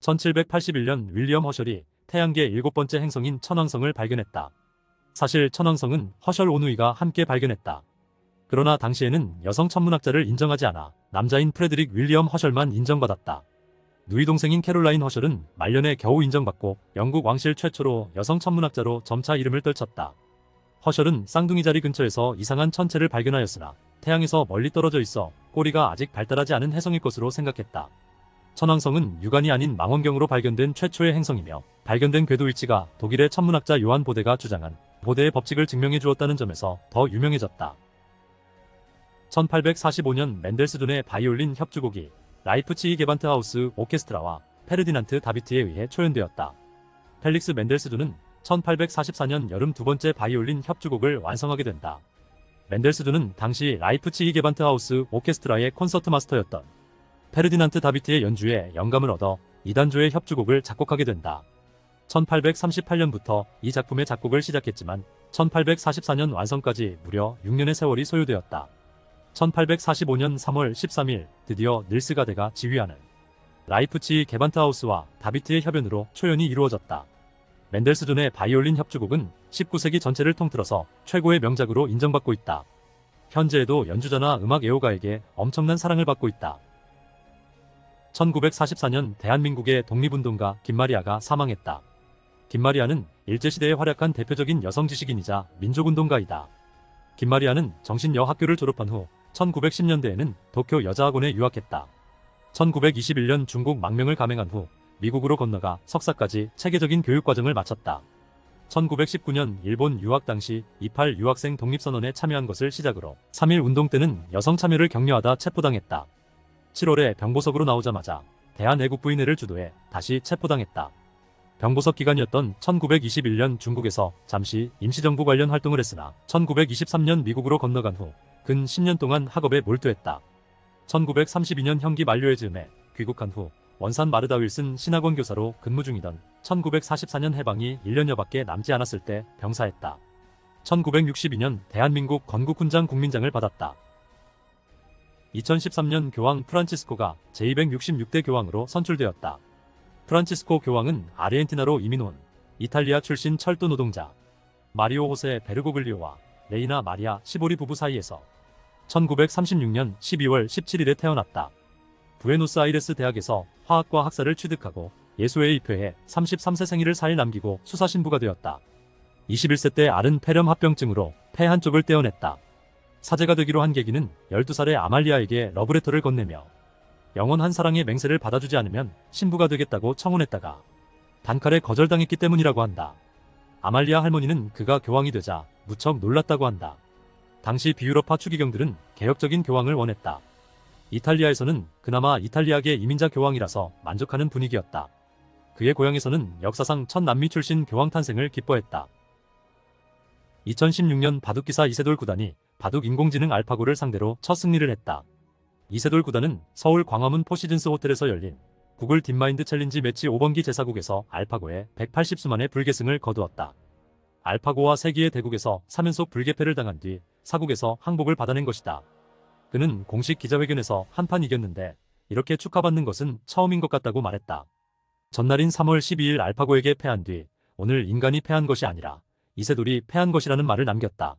1781년 윌리엄 허셜이 태양계 일곱 번째 행성인 천왕성을 발견했다. 사실 천왕성은 허셜 오누이가 함께 발견했다. 그러나 당시에는 여성 천문학자를 인정하지 않아 남자인 프레드릭 윌리엄 허셜만 인정받았다. 누이 동생인 캐롤라인 허셜은 말년에 겨우 인정받고 영국 왕실 최초로 여성 천문학자로 점차 이름을 떨쳤다. 허셜은 쌍둥이 자리 근처에서 이상한 천체를 발견하였으나 태양에서 멀리 떨어져 있어 꼬리가 아직 발달하지 않은 해성일 것으로 생각했다. 천왕성은 유관이 아닌 망원경으로 발견된 최초의 행성이며 발견된 궤도 위치가 독일의 천문학자 요한 보데가 주장한 보데의 법칙을 증명해 주었다는 점에서 더 유명해졌다. 1845년 멘델스존의 바이올린 협주곡이 라이프치히 게반트 하우스 오케스트라와 페르디난트 다비트에 의해 초연되었다. 펠릭스 멘델스존은 1844년 여름 두 번째 바이올린 협주곡을 완성하게 된다. 멘델스존은 당시 라이프치히 게반트 하우스 오케스트라의 콘서트 마스터였던 페르디난트 다비트의 연주에 영감을 얻어 이단조의 협주곡을 작곡하게 된다. 1838년부터 이 작품의 작곡을 시작했지만 1844년 완성까지 무려 6년의 세월이 소요되었다. 1845년 3월 13일 드디어 닐스 가데가 지휘하는 라이프치 게반트하우스와 다비트의 협연으로 초연이 이루어졌다. 멘델스존의 바이올린 협주곡은 19세기 전체를 통틀어서 최고의 명작으로 인정받고 있다. 현재에도 연주자나 음악 애호가에게 엄청난 사랑을 받고 있다. 1944년 대한민국의 독립운동가 김마리아가 사망했다. 김마리아는 일제시대에 활약한 대표적인 여성 지식인이자 민족운동가이다. 김마리아는 정신여학교를 졸업한 후 1910년대에는 도쿄 여자학원에 유학했다. 1921년 중국 망명을 감행한 후 미국으로 건너가 석사까지 체계적인 교육과정을 마쳤다. 1919년 일본 유학 당시 28 유학생 독립선언에 참여한 것을 시작으로 3.1 운동 때는 여성 참여를 격려하다 체포당했다. 7월에 병보석으로 나오자마자 대한애국부인회를 주도해 다시 체포당했다. 병보석 기간이었던 1921년 중국에서 잠시 임시정부 관련 활동을 했으나 1923년 미국으로 건너간 후 근 10년 동안 학업에 몰두했다. 1932년 형기 만료의 즈음에 귀국한 후 원산 마르다 윌슨 신학원 교사로 근무 중이던 1944년 해방이 1년여밖에 남지 않았을 때 병사했다. 1962년 대한민국 건국훈장 국민장을 받았다. 2013년 교황 프란치스코가 제266대 교황으로 선출되었다. 프란치스코 교황은 아르헨티나로 이민 온 이탈리아 출신 철도 노동자 마리오 호세 베르고글리오와 레이나 마리아 시보리 부부 사이에서 1936년 12월 17일에 태어났다. 부에노스아이레스 대학에서 화학과 학사를 취득하고 예수회에 입회해 33세 생일을 4일 남기고 수사신부가 되었다. 21세 때 앓은 폐렴 합병증으로 폐 한쪽을 떼어냈다. 사제가 되기로 한 계기는 12살의 아말리아에게 러브레터를 건네며 영원한 사랑의 맹세를 받아주지 않으면 신부가 되겠다고 청혼했다가 단칼에 거절당했기 때문이라고 한다. 아말리아 할머니는 그가 교황이 되자 무척 놀랐다고 한다. 당시 비유럽파 추기경들은 개혁적인 교황을 원했다. 이탈리아에서는 그나마 이탈리아계 이민자 교황이라서 만족하는 분위기였다. 그의 고향에서는 역사상 첫 남미 출신 교황 탄생을 기뻐했다. 2016년 바둑기사 이세돌 구단이 바둑 인공지능 알파고를 상대로 첫 승리를 했다. 이세돌 구단은 서울 광화문 포시즌스 호텔에서 열린 구글 딥마인드 챌린지 매치 5번기 제사국에서 알파고의 180수 만의 불계승을 거두었다. 알파고와 세기의 대국에서 3연속 불개패를 당한 뒤 사국에서 항복을 받아낸 것이다. 그는 공식 기자회견에서 한판 이겼는데 이렇게 축하받는 것은 처음인 것 같다고 말했다. 전날인 3월 12일 알파고에게 패한 뒤 오늘 인간이 패한 것이 아니라 이세돌이 패한 것이라는 말을 남겼다.